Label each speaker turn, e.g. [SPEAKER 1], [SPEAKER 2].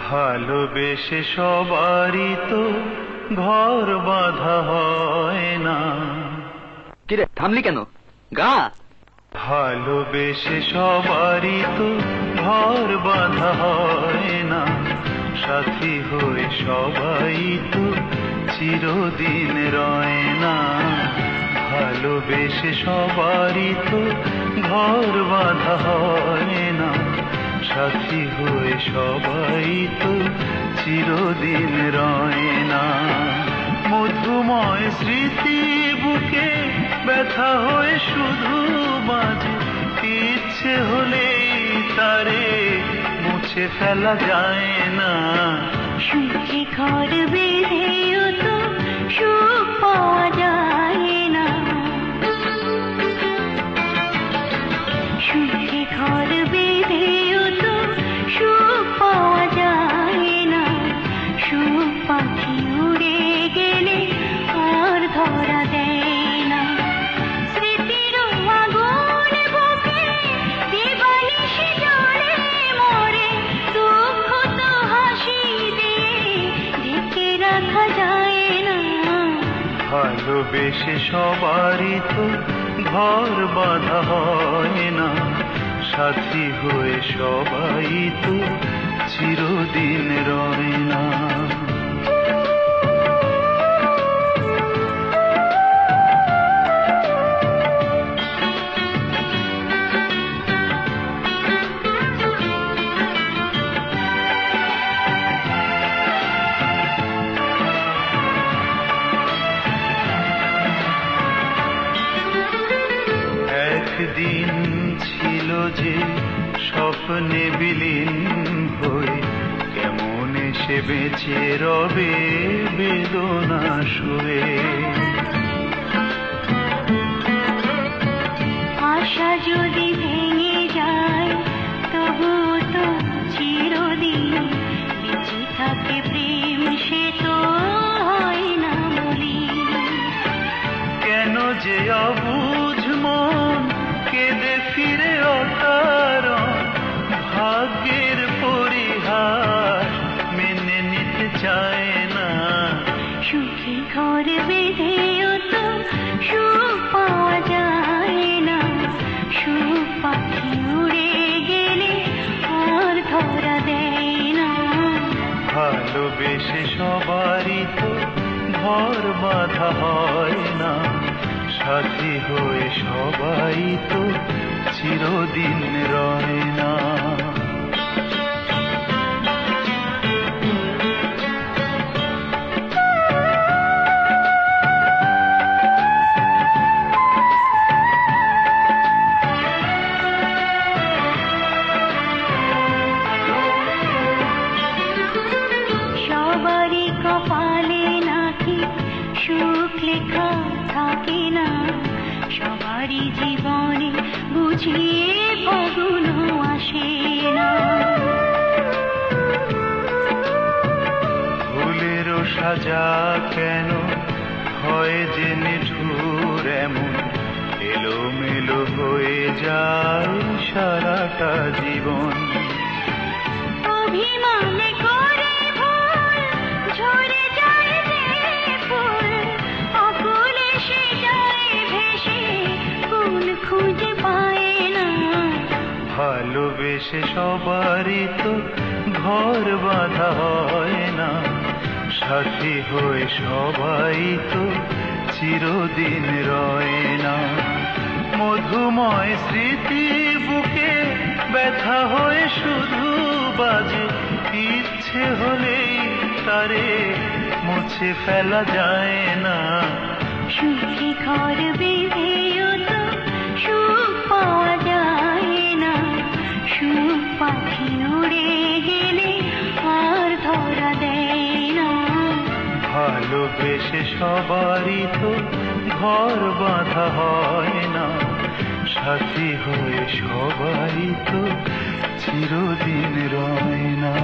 [SPEAKER 1] ভালোবেসে সবারই তো ঘর বাঁধা হয় না।
[SPEAKER 2] কিরে থামলি কেন? গা!
[SPEAKER 1] ভালোবেসে সবারই তো ঘর বাঁধা হয় না। সাথী হয়ে সবাই তো চিরদিন রয় না। ভালোবেসে সবারই তো ঘর বাঁধা হয় না। সাথী হয়ে সবাই তো চিরদিন রয় না। মধুময় স্মৃতি বুকে ব্যথা হয়ে শুধু বাজে। ইচ্ছে হলে তারে মুছে ফেলা যায় না।
[SPEAKER 3] সুখে ঘর বেঁধেও তো সুখ পাওয়া যায়
[SPEAKER 1] ভালোবেসে সবারই তো ঘর বাঁধা হয় না। সাথী হয়ে সবাই তো চিরদিন রয় না। স্বপ্নে বিলীন হয়ে কেমন এসে বেঁচে রবে বেদনা শুয়ে।
[SPEAKER 3] সুখে ঘর বেঁধেও তো সুখ পাওয়া যায় না। সুখ পাখি উড়ে গেলে আর ধরা দেয় না।
[SPEAKER 1] ভালোবেসে সবারই তো ঘর বাঁধা হয় না। সাথী হয়ে সবাই তো চিরদিন রয় না।
[SPEAKER 3] লেখা থাকে না সবারই জীবনে বুঝিয়ে ফাগুন আসে না।
[SPEAKER 1] ফুলেরও সাজা কেন হয় যে নিঠুর এমন? এলোমেলো হয়ে যায় সারাটা জীবন।
[SPEAKER 3] অভিমানে
[SPEAKER 1] ভালোবেসে সবারই তো ঘর বাঁধা হয় না। সাথী হয়ে সবাই তো চিরদিন রয় না। মধুময় স্মৃতি বুকে ব্যথা হয়ে শুধু বাজে, ইচ্ছে হলেই তারে মুছে ফেলা যায় না।
[SPEAKER 3] সুখে ঘর
[SPEAKER 1] ভালোবেসে সবারই তো ঘর বাঁধা হয় না। সাথী হয়ে সবাই তো চিরদিন রয় না।